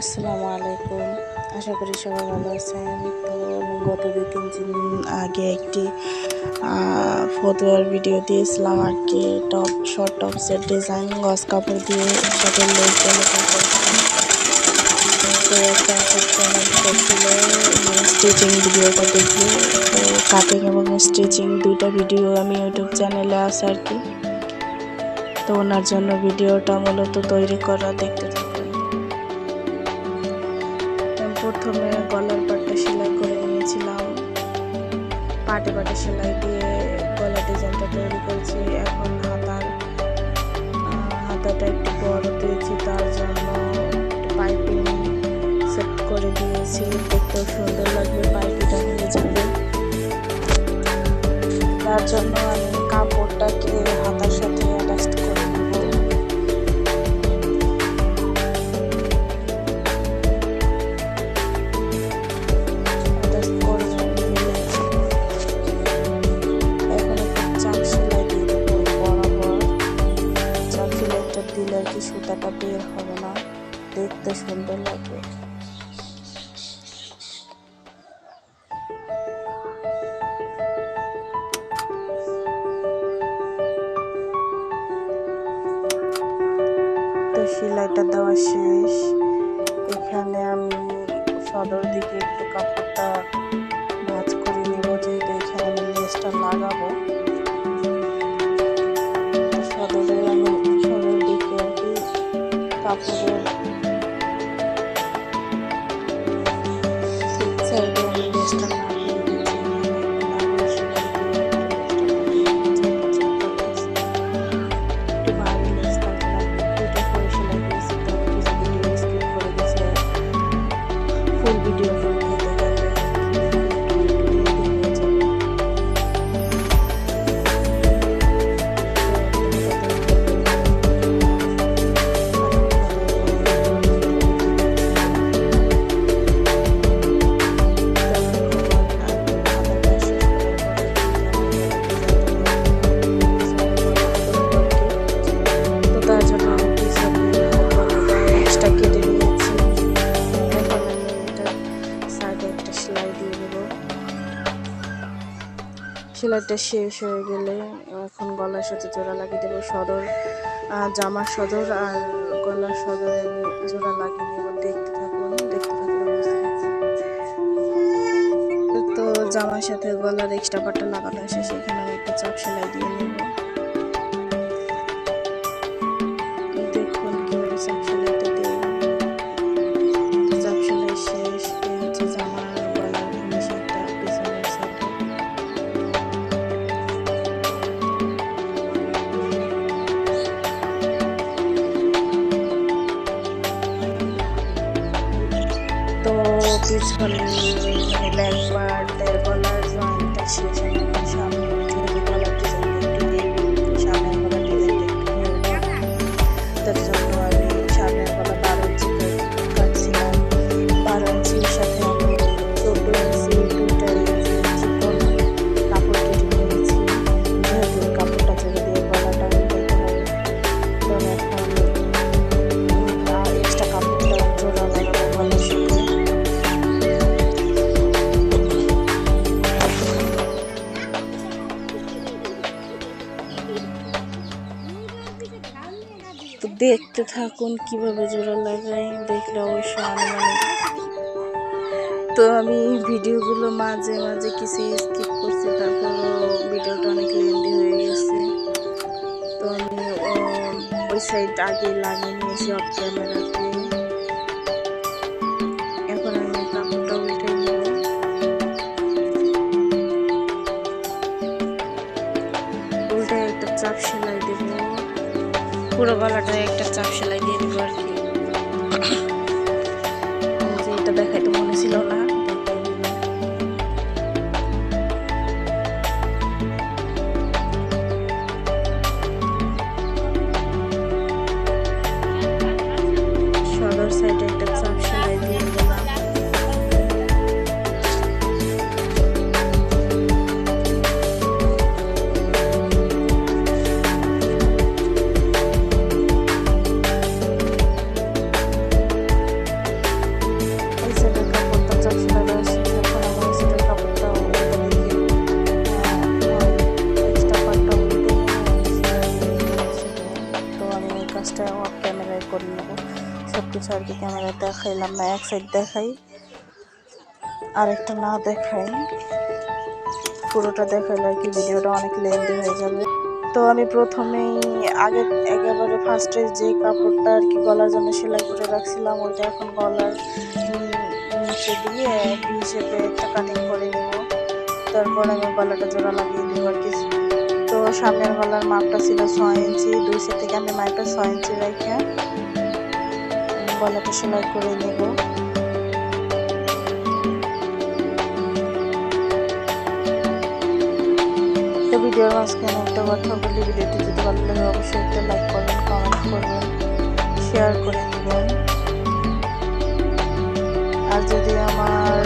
আসসালামু আলাইকুম। আশা করি সবাই ভালো আছেন। তো গত দু তিন দিন আগে একটি ফটোয়ার ভিডিও দিয়েছিলাম আর কি। টপ শর্ট টপসের ডিজাইন গস কাপড় দিয়ে সাথে করছিল স্টিচিং ভিডিওটা দেখি। তো কাটিং এবং স্টিচিং দুইটা ভিডিও আমি ইউটিউব চ্যানেলে আছে আর কি। তো ওনার জন্য ভিডিওটা মূলত তৈরি করা দেখতে থাকুন। পাটে পাটে সেলাই দিয়ে গলার ডিজাইনটা তৈরি করেছি। এখন হাতার হাতাটা একটু বড় দিয়েছি, তার জন্য পাইপিং সেট করে দিয়েছি। দেখতেও সুন্দর লাগবে পাইপিটা নিয়ে যাবে। তার জন্য আমি দেখতে সুন্দর লাগবে তো সেলাইটা দেওয়া শেষ। এখানে আমি সদর দিকে একটু কাপড়টা ভাঁজ করে নেব, যেহেতু এখানে আমি লেসটা লাগাবো। সদরে আমি সদর দিকে আর কি কাপড়ের সাইডে সেলাইটা শেষ হয়ে গেলে এখন গলার সাথে জোড়া লাগিয়ে দেবো সদর জামার সদর আর গলার সদরে জোড়া লাগিয়ে দেবো দেখতে থাকুন দেখতে থাকুন তো জামার সাথে গলার এক্সট্রা পাটটা লাগানো আছে সেখানে তো পিছনে মানে ব্যাক পার্টের গলার জয়েন্টটা শেষ হয়ে গেল সামনে দেখতে থাকুন, কীভাবে জোড়া লাগাই, দেখলে অবশ্যই আনুমানিক তো আমি ভিডিওগুলো মাঝে মাঝে কিছু স্কিপ করছি, তারপরও ভিডিওটা অনেক লেন্দি হয়ে গেছে। তো আমি ওই সাইড আগে লাগিয়ে নিয়েছি অফ ক্যামেরাতে পুরো গলাটায় একটা চাপ সেলাই দিয়ে দিব আর কি। সব কিছু আর কি ক্যামেরা দেখাইলাম না, এক সাইড দেখাই, আরেকটা না দেখাই। পুরোটা দেখাইলে আর কি ভিডিওটা অনেক লেন্দি হয়ে যাবে। তো আমি প্রথমেই আগে একেবারে ফার্স্টে যে কাপড়টা আর কি গলার জন্য সেলাই করে রাখছিলাম, ওইটা এখন গলার নিচে দিয়ে শেপে একটা কাটিং করে নেব। তারপর আমি গলাটা জোড়া লাগিয়ে দেবো আর কি। সামনের গলার মাপটা ছিল ছয় ইঞ্চি, দুই সাইড থেকে আমি মাপটা ছয় ইঞ্চি রেখে গলাটা সেলাই করে নেব। ভিডিওর মাঝখানে একটা কথা বলি, ভিডিওটি যদি ভালো লাগে অবশ্যই একটা লাইক করবেন কমেন্ট করবেন শেয়ার করে নেবেন আর যদি আমার